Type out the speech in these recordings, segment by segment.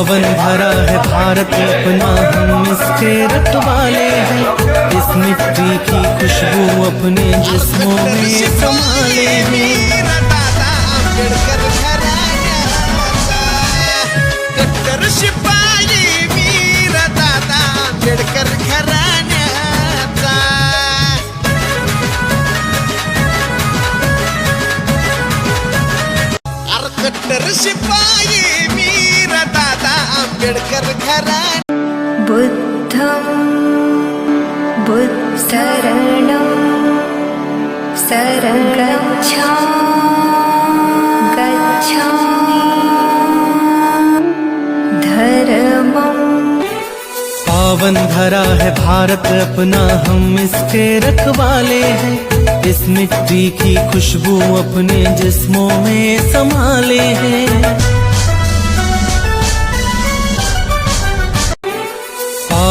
पावन भरा है भारत अपना, हम इसके रखवाले हैं। इस मिट्टी की खुशबू अपने जिस्मों में संभाले हैं। शिपाई वीर आंबेडकर घराण्या बुद्धं बुद्धरणं सरगच्छा गच्छामि धर्मम् पावन धरा है भारत अपना हम इसके रखवाले हैं। इस मिट्टी की खुशबू अपने जिस्मों में संभाले हैं।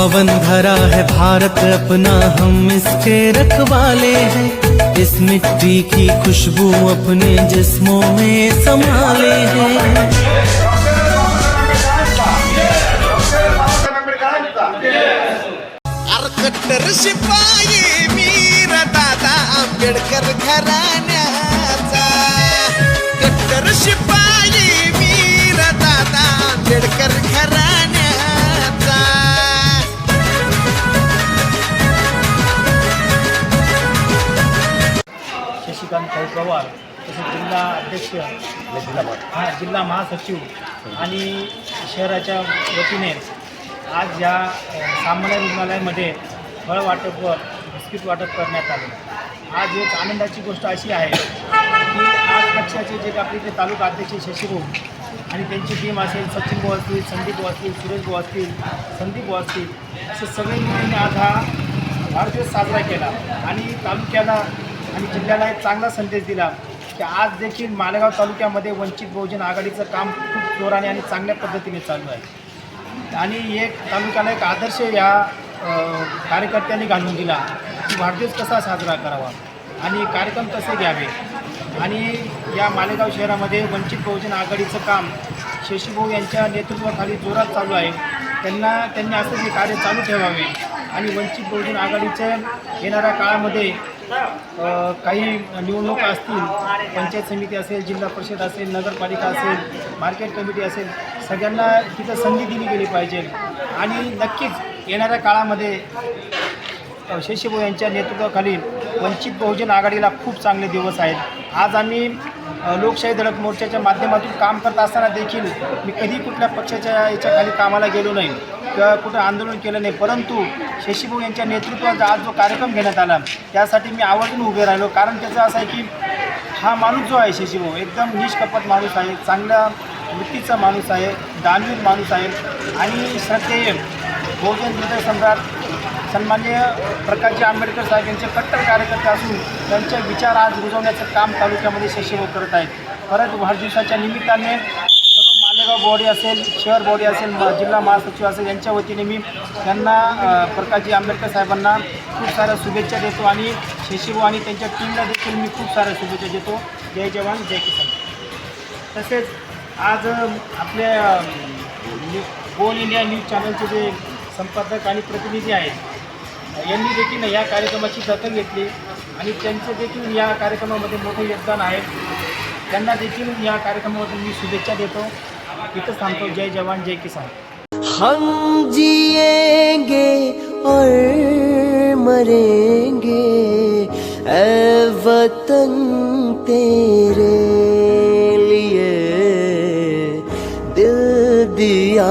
पावन धरा है भारत अपना, हम इसके रखवाले हैं। इस मिट्टी की खुशबू अपने जिस्मों में संभाले हैं। शिपाई वीर दादा आंबेडकर घराण्याचा शशिकांत भाऊ पवार तसेच जिल्हा अध्यक्ष हा जिल्हा महासचिव आणि शहराच्या वतीने आज या सामान्य रुग्णालयामध्ये फळ वाटप व बिस्किट वाटप करण्यात आले. आज एक आनंदाची गोष्ट अशी आहे की आज पक्षाचे जे आपले जे तालुका अध्यक्ष शशीभाऊ आणि त्यांची टीम असेल सचिन भाऊ असतील संदीप भाऊ असतील सुरेश भाऊ असतील संदीप भाऊ असतील असे सगळे मिळून आज हा वाढदिवस साजरा केला. आणि तालुक्याला आणि जिल्ह्याला एक चांगला संदेश दिला की आज देखील मालेगाव तालुक्यामध्ये वंचित बहुजन आघाडीचं काम खूप जोराने आणि चांगल्या पद्धतीने चालू आहे. आणि एक तालुक्याला एक आदर्श या कार्यकर्त्यांनी घालून दिला. की वाढदिवस कसा साजरा करावा आणि कार्यक्रम कसे घ्यावे? आणि या मालेगाव शहरामध्ये वंचित बहुजन आघाडीचं काम शशीभाऊ यांच्या नेतृत्वाखाली जोरात चालू आहे. त्यांना त्यांनी असं हे कार्य चालू ठेवावे आणि वंचित बहुजन आघाडीच्या येणाऱ्या काळामध्ये काही निवडणुका असतील पंचायत समिती असेल जिल्हा परिषद असेल नगरपालिका असेल मार्केट कमिटी असेल सगळ्यांना तिथं संधी दिली गेली पाहिजे. आणि नक्कीच येणाऱ्या काळामध्ये अ, शशीभाऊ यांच्या नेतृत्वाखाली वंचित बहुजन आघाडीला खूप चांगले दिवस आहेत. आज आम्ही लोकशाही धडक मोर्चाच्या माध्यमातून काम करत असताना देखील मी कधी कुठल्या पक्षाच्या याच्याखाली कामाला गेलो नाही. कुठं आंदोलन केलं नाही परंतु शशीभाऊ यांच्या नेतृत्वात आज जो कार्यक्रम घेण्यात आला त्यासाठी मी आवर्जून उभे राहिलो. कारण त्याचं असं आहे की हा माणूस जो आहे शशीभाऊ एकदम निष्कपट माणूस आहे चांगल्या वृत्तीचा माणूस आहे दानवीर माणूस आहे आणि श्रद्धेय बहुजन हृदय सम्राट सन्मान्य प्रकाशजी आंबेडकर साहेब यांचे कट्टर कार्यकर्ते असून त्यांचे विचार आज रुजवण्याचं काम तालुक्यामध्ये शशीभाऊ करत आहेत. परत वाढदिवसाच्या निमित्ताने सर्व बॉडी असेल शहर बॉडी असेल जिल्हा महासचिव असेल यांच्या वतीने मी त्यांना प्रकाशजी आंबेडकर साहेबांना खूप साऱ्या शुभेच्छा देतो आणि शशीभाऊ आणि त्यांच्या टीमला देखील मी खूप साऱ्या शुभेच्छा देतो. जय जवान जय किसान. तसेच आज आपल्या गोल इंडिया न्यूज चॅनलचे जे संपादक आणि प्रतिनिधी आहेत यांनी देखील या कार्यक्रमाची दखल घेतली आणि त्यांचं देखील या कार्यक्रमामध्ये मोठं योगदान आहे. त्यांना देखील या कार्यक्रमामधून मी शुभेच्छा देतो. इथंच थांबतो जय जवान जय किसान. हम जिएंगे और मरेंगे ए वतन तेरे लिए दिल दिया